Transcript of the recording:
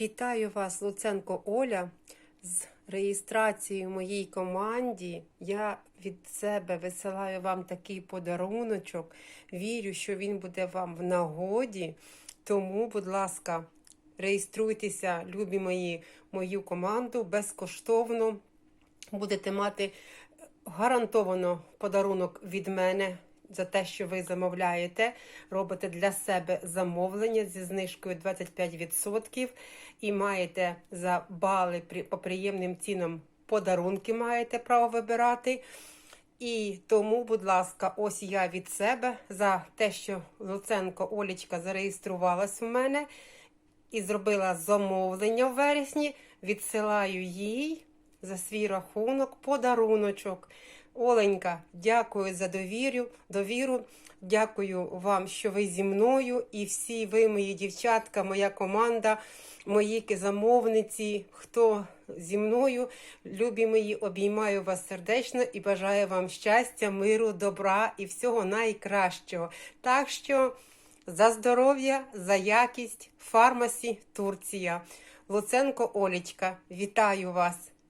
Вітаю вас, Луценко Оля, з реєстрацією моїй команді. Я від себе висилаю вам такий подаруночок. Вірю, що він буде вам в нагоді. Тому, будь ласка, реєструйтеся, любі мої, мою команду безкоштовно. Будете мати гарантовано подарунок від мене за те, що ви замовляєте, робите для себе замовлення зі знижкою 25% і маєте за бали по приємним цінам подарунки маєте право вибирати. І тому, будь ласка, ось я від себе за те, що Луценко Олічка зареєструвалась у мене і зробила замовлення в вересні, відсилаю їй за свій рахунок подаруночок. Оленька, дякую за довірю, довіру. Дякую вам, що ви зі мною, і всі ви, мої дівчатка, моя команда, мої замовниці, хто зі мною, любі мої, обіймаю вас сердечно і бажаю вам щастя, миру, добра і всього найкращого. Так що за здоров'я, за якість, фармасі, Турція. Луценко Олічка, вітаю вас.